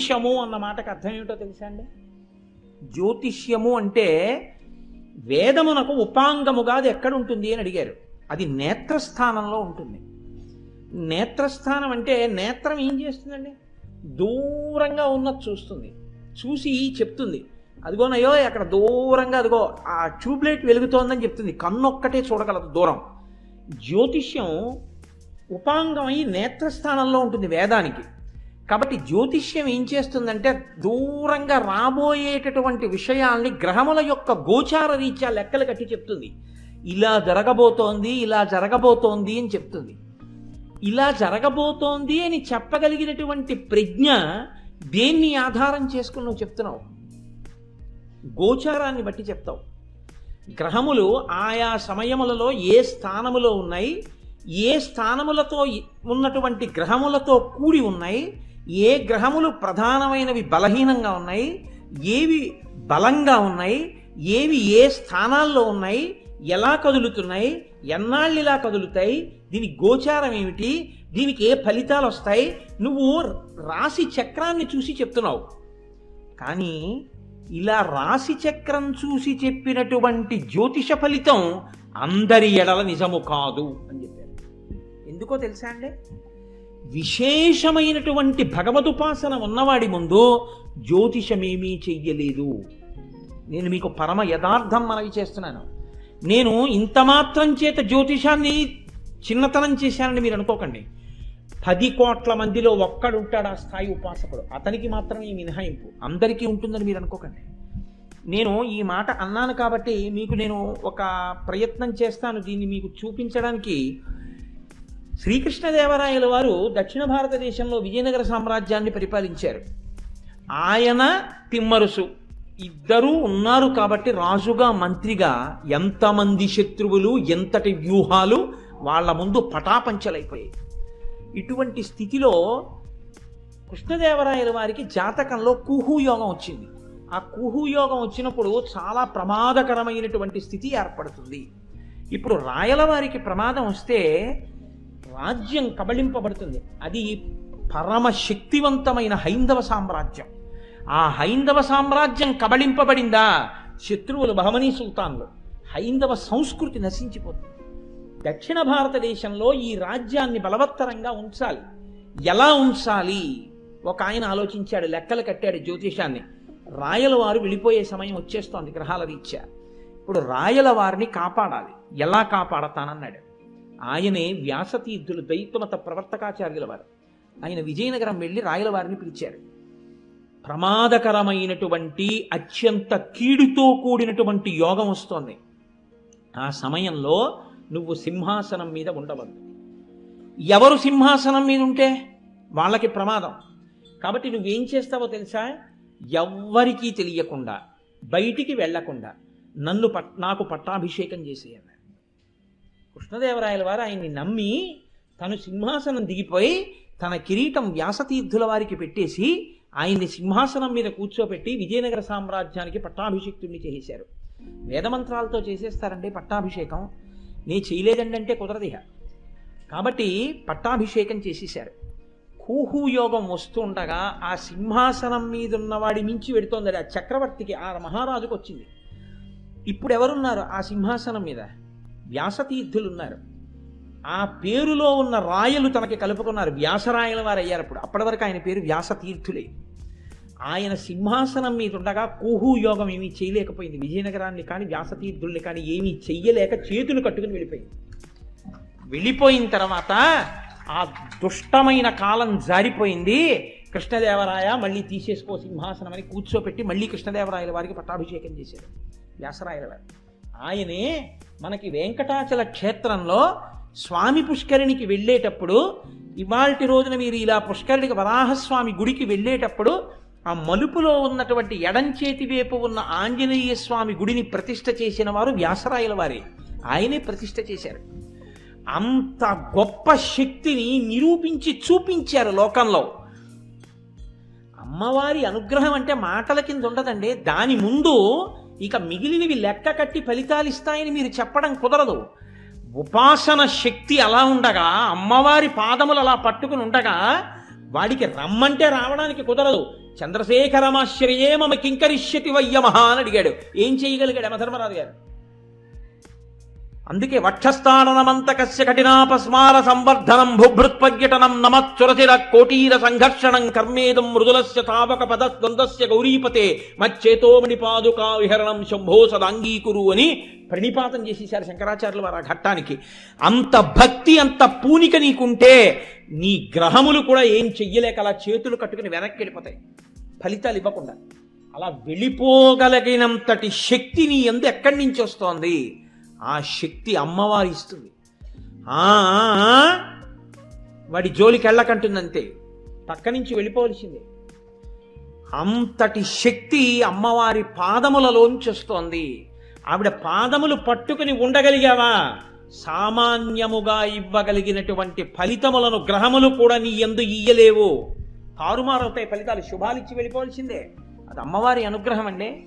జ్యోతిషము అన్న మాటకు అర్థం ఏమిటో తెలుసా అండి? జ్యోతిష్యము అంటే వేదమునకు ఉపాంగముగా అది ఎక్కడ ఉంటుంది అని అడిగారు. అది నేత్రస్థానంలో ఉంటుంది. నేత్రస్థానం అంటే నేత్రం ఏం చేస్తుందండి? దూరంగా ఉన్నది చూస్తుంది. చూసి చెప్తుంది. అదిగోనయ్యో అక్కడ దూరంగా అదిగో ఆ ట్యూబ్లైట్ వెలుగుతోందని చెప్తుంది. కన్నొక్కటే చూడగలదు దూరం. జ్యోతిష్యం ఉపాంగమై నేత్రస్థానంలో ఉంటుంది వేదానికి. కాబట్టి జ్యోతిష్యం ఏం చేస్తుందంటే దూరంగా రాబోయేటటువంటి విషయాల్ని గ్రహముల యొక్క గోచార రీత్యా లెక్కలు కట్టి చెప్తుంది. ఇలా జరగబోతోంది ఇలా జరగబోతోంది అని చెప్తుంది. ఇలా జరగబోతోంది అని చెప్పగలిగినటువంటి ప్రజ్ఞ దేన్ని ఆధారం చేసుకుని నువ్వు చెప్తున్నావు? గోచారాన్ని బట్టి చెప్తావు. గ్రహములు ఆయా సమయములలో ఏ స్థానములో ఉన్నాయి? ఏ స్థానములతో ఉన్నటువంటి గ్రహములతో కూడి ఉన్నాయి? ఏ గ్రహములు ప్రధానమైనవి బలహీనంగా ఉన్నాయి ఏవి బలంగా ఉన్నాయి ఏవి ఏ స్థానాల్లో ఉన్నాయి ఎలా కదులుతున్నాయి ఎన్నాళ్ళు ఇలా కదులుతాయి దీని గోచారం ఏమిటి దీనికి ఏ ఫలితాలు వస్తాయి నువ్వు రాశి చక్రాన్ని చూసి చెప్తున్నావు. కానీ ఇలా రాశి చక్రం చూసి చెప్పినటువంటి జ్యోతిష ఫలితం అందరి ఎడల నిజము కాదు అని చెప్పారు. ఎందుకో తెలుసా అండి? విశేషమైనటువంటి భగవదుపాసన ఉన్నవాడి ముందు జ్యోతిషమేమీ చెయ్యలేదు. నేను మీకు పరమ యథార్థం మనవి చేస్తున్నాను. నేను ఇంత మాత్రం చేత జ్యోతిషాన్ని చిన్నతనం చేశానని మీరు అనుకోకండి. పది కోట్ల మందిలో ఒక్కడుంటాడు ఆ స్థాయి ఉపాసకుడు. అతనికి మాత్రమే ఈ మినహాయింపు. అందరికీ ఉంటుందని మీరు అనుకోకండి. నేను ఈ మాట అన్నాను కాబట్టి మీకు నేను ఒక ప్రయత్నం చేస్తాను. దీన్ని మీకు చూపించడానికి శ్రీకృష్ణదేవరాయల వారు దక్షిణ భారతదేశంలో విజయనగర సామ్రాజ్యాన్ని పరిపాలించారు. ఆయన తిమ్మరుసు. ఇద్దరూ ఉన్నారు కాబట్టి రాజుగా మంత్రిగా ఎంతమంది శత్రువులు ఎంతటి వ్యూహాలు వాళ్ళ ముందు పటాపంచలైపోయాయి. ఇటువంటి స్థితిలో కృష్ణదేవరాయల వారికి జాతకంలో కుహు యోగం వచ్చింది. ఆ కుహు యోగం వచ్చినప్పుడు చాలా ప్రమాదకరమైనటువంటి స్థితి ఏర్పడుతుంది. ఇప్పుడు రాయల వారికి ప్రమాదం వస్తే రాజ్యం కబళింపబడుతుంది. అది పరమ శక్తివంతమైన హైందవ సామ్రాజ్యం. ఆ హైందవ సామ్రాజ్యం కబళింపబడిందా? శత్రువులు బహమనీ సుల్తాన్లు. హైందవ సంస్కృతి నశించిపోతుంది. దక్షిణ భారతదేశంలో ఈ రాజ్యాన్ని బలవత్తరంగా ఉంచాలి. ఎలా ఉంచాలి? ఒక ఆయన ఆలోచించాడు లెక్కలు కట్టాడు జ్యోతిషాన్ని. రాయల వారు వెళ్ళిపోయే సమయం వచ్చేస్తోంది గ్రహాల రీత్యా. ఇప్పుడు రాయల వారిని కాపాడాలి. ఎలా కాపాడతానన్నాడు. ఆయనే వ్యాసతీర్థులు ద్వైతమత ప్రవర్తకాచార్యుల వారు ఆయన విజయనగరం వెళ్ళి రాయలవారిని పిలిచారు. ప్రమాదకరమైనటువంటి అత్యంత కీడుతో కూడినటువంటి యోగం వస్తోంది. ఆ సమయంలో నువ్వు సింహాసనం మీద ఉండవద్దు. ఎవరు సింహాసనం మీద ఉంటే వాళ్ళకి ప్రమాదం. కాబట్టి నువ్వేం చేస్తావో తెలుసా? ఎవ్వరికీ తెలియకుండా బయటికి వెళ్ళకుండా నన్ను పట్ నాకు పట్టాభిషేకం చేసేయాలి కృష్ణదేవరాయల వారు ఆయన్ని నమ్మి తను సింహాసనం దిగిపోయి తన కిరీటం వ్యాసతీర్థుల వారికి పెట్టేసి ఆయన్ని సింహాసనం మీద కూర్చోపెట్టి విజయనగర సామ్రాజ్యానికి పట్టాభిషిక్తుడిని చేసేశారు. వేదమంత్రాలతో చేసేస్తారండి పట్టాభిషేకం. నీ చేయలేదండి అంటే కుదరదిహ కాబట్టి పట్టాభిషేకం చేసేశారు. కూహు యోగం వస్తుండగా ఆ సింహాసనం మీద ఉన్నవాడి మించి పెడుతోంది ఆ చక్రవర్తికి ఆ మహారాజుకు వచ్చింది ఇప్పుడు ఎవరున్నారు ఆ సింహాసనం మీద? వ్యాసతీర్థులున్నారు. ఆ పేరులో ఉన్న రాయలు తనకి కలుపుకున్నారు. వ్యాసరాయల వారు అయ్యారు అప్పుడు. అప్పటి వరకు ఆయన పేరు వ్యాసతీర్థులే. ఆయన సింహాసనం మీద ఉండగా కూహు యోగం ఏమీ చేయలేకపోయింది. విజయనగరాన్ని కానీ వ్యాసతీర్థుల్ని కానీ ఏమీ చెయ్యలేక చేతులు కట్టుకుని వెళ్ళిపోయింది. వెళ్ళిపోయిన తర్వాత ఆ దుష్టమైన కాలం జారిపోయింది. కృష్ణదేవరాయ మళ్ళీ తీసేసుకో సింహాసనం అని కూర్చోపెట్టి మళ్ళీ కృష్ణదేవరాయల వారికి పట్టాభిషేకం చేశారు. వ్యాసరాయల వారు. ఆయనే మనకి వెంకటాచల క్షేత్రంలో స్వామి పుష్కరిణికి వెళ్ళేటప్పుడు ఇవాల్టి రోజున మీరు ఇలా పుష్కరిణికి వరాహస్వామి గుడికి వెళ్ళేటప్పుడు ఆ మలుపులో ఉన్నటువంటి ఎడంచేతి వైపు ఉన్న ఆంజనేయ స్వామి గుడిని ప్రతిష్ఠ చేసిన వారు వ్యాసరాయల వారే. ఆయనే ప్రతిష్ట చేశారు. అంత గొప్ప శక్తిని నిరూపించి చూపించారు లోకంలో. అమ్మవారి అనుగ్రహం అంటే మాటల కింద ఉండదండి. దాని ముందు ఇక మిగిలినవి లెక్క కట్టి ఫలితాలు ఇస్తాయని మీరు చెప్పడం కుదరదు. ఉపాసన శక్తి అలా ఉండగా అమ్మవారి పాదములు అలా పట్టుకుని ఉండగా వాడికి రమ్మంటే రావడానికి కుదరదు. చంద్రశేఖరమాశ్రయే మమ కింకరిష్యతి వయ్యమహ అని అడిగాడు. ఏం చేయగలిగాడు యమధర్మరాజు గారు? అందుకే వక్షస్థానమంతకస్య కఠినాపస్మార సంవర్ధనం భుభృత్పర్యటనం నమచ్చురచిర కోటీర సంఘర్షణం కర్మేదం మృదులస్య తావక పద ద్వంద్వస్య గౌరీపతే మచ్చేతోమణి పాదుకా విహరణం శంభో సదాంగీకురు అని ప్రణిపాతం చేసేశారు శంకరాచార్యులు వారు ఆ ఘట్టానికి. అంత భక్తి అంత పూనిక నీకుంటే నీ గ్రహములు కూడా ఏం చెయ్యలేక అలా చేతులు కట్టుకుని వెనక్కి వెళ్ళిపోతాయి. ఫలితాలు ఇవ్వకుండా. అలా వెళ్ళిపోగలిగినంతటి శక్తి నీ ఎందు ఎక్కడి నుంచి వస్తోంది? ఆ శక్తి అమ్మవారి ఇస్తుంది. ఆ, వాడి జోలికి వెళ్ళకంటుందంతే. పక్క నుంచి వెళ్ళిపోవలసిందే. అంతటి శక్తి అమ్మవారి పాదములలోంచి వస్తోంది. ఆవిడ పాదములు పట్టుకుని ఉండగలిగావా? సామాన్యముగా ఇవ్వగలిగినటువంటి ఫలితములను గ్రహములు కూడా నీ ఎందు ఇయ్యలేవు. తారుమారవుతాయి ఫలితాలు. శుభాలిచ్చి వెళ్ళిపోవలసిందే. అది అమ్మవారి అనుగ్రహం అండి.